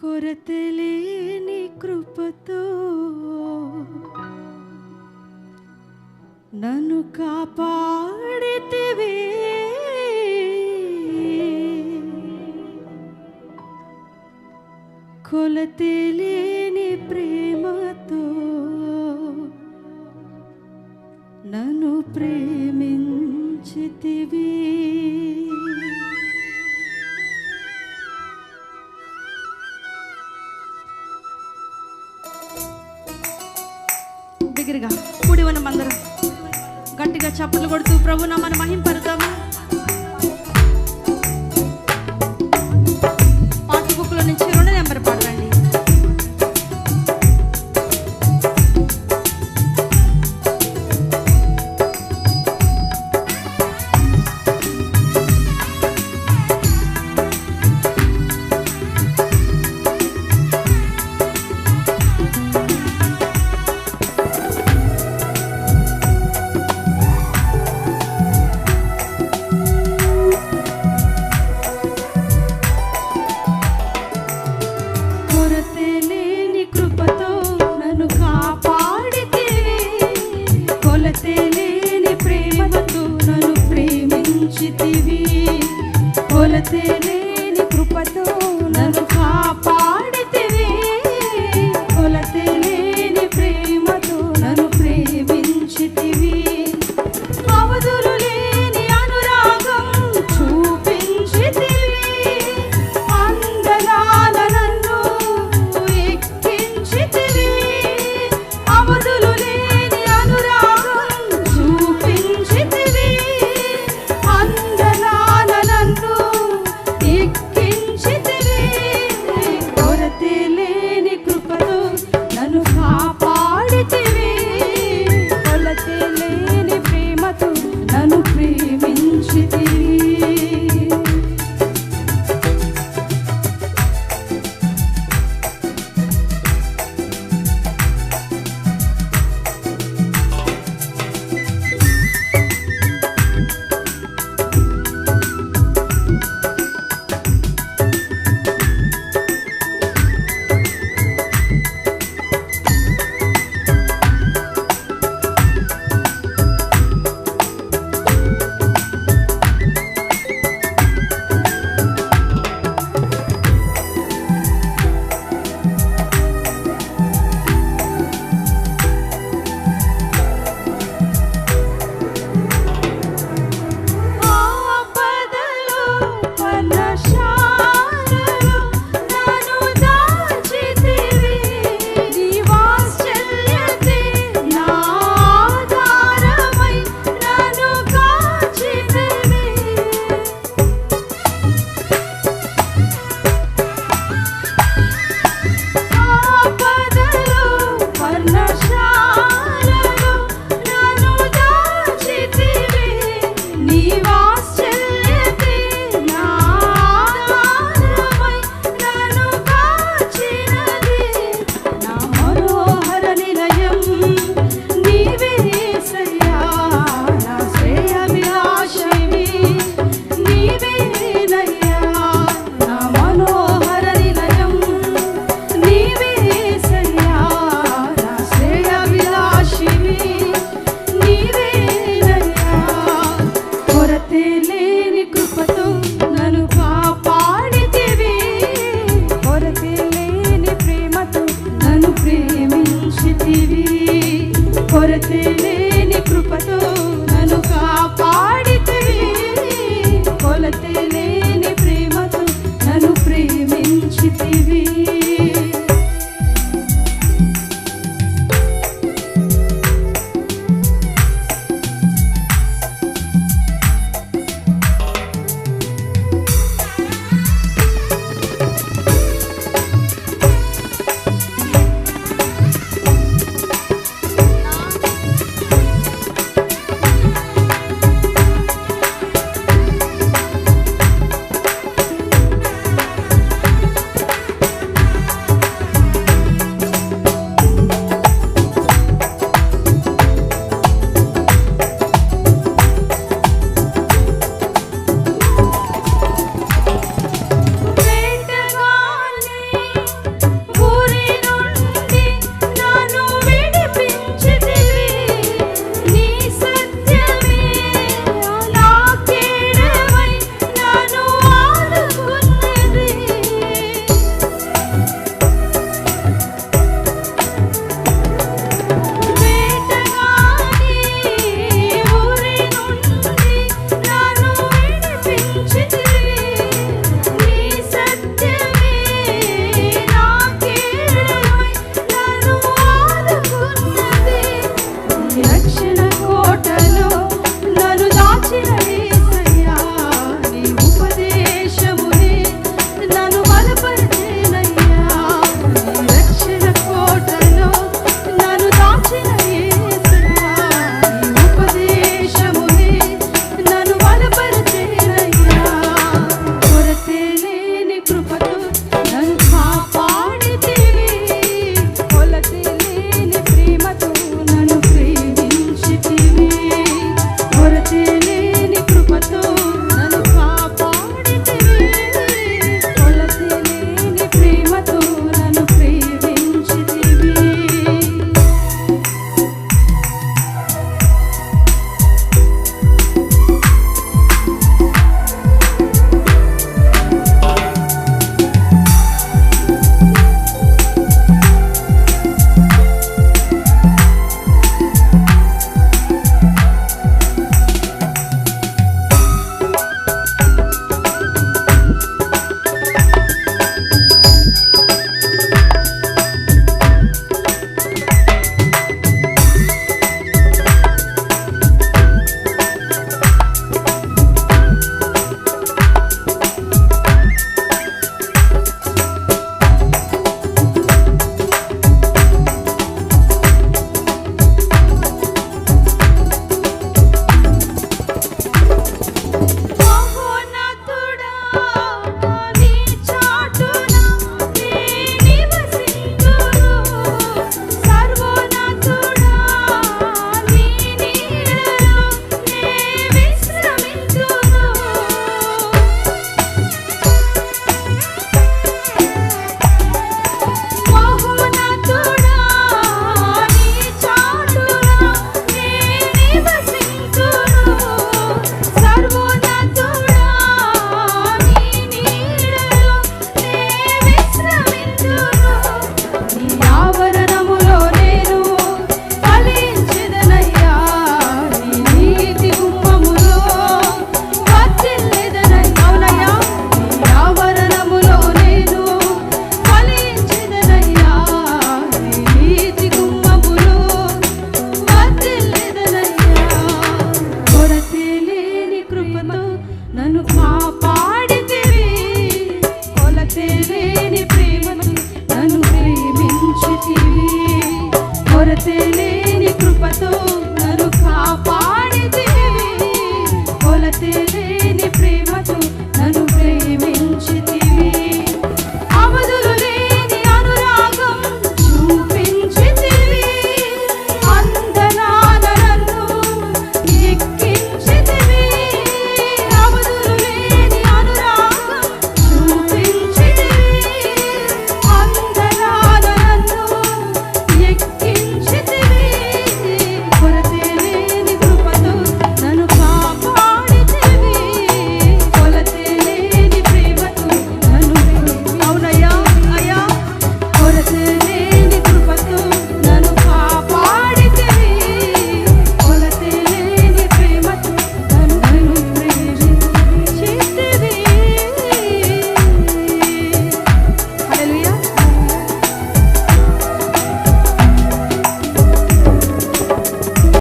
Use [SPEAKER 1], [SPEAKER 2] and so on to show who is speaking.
[SPEAKER 1] కొరతలేని కృపతో నన్ను కాపాడితివే. కొలతలేని ప్రేమతో నన్ను ప్రేమించితివే. దగ్గరగా కూడి ఉన్న మందరం. గట్టిగా చప్పట్లు కొడుతూ ప్రభు నా మన మహింపరుతాం కొరతేనే కొరతే లేని కృపతో Papa.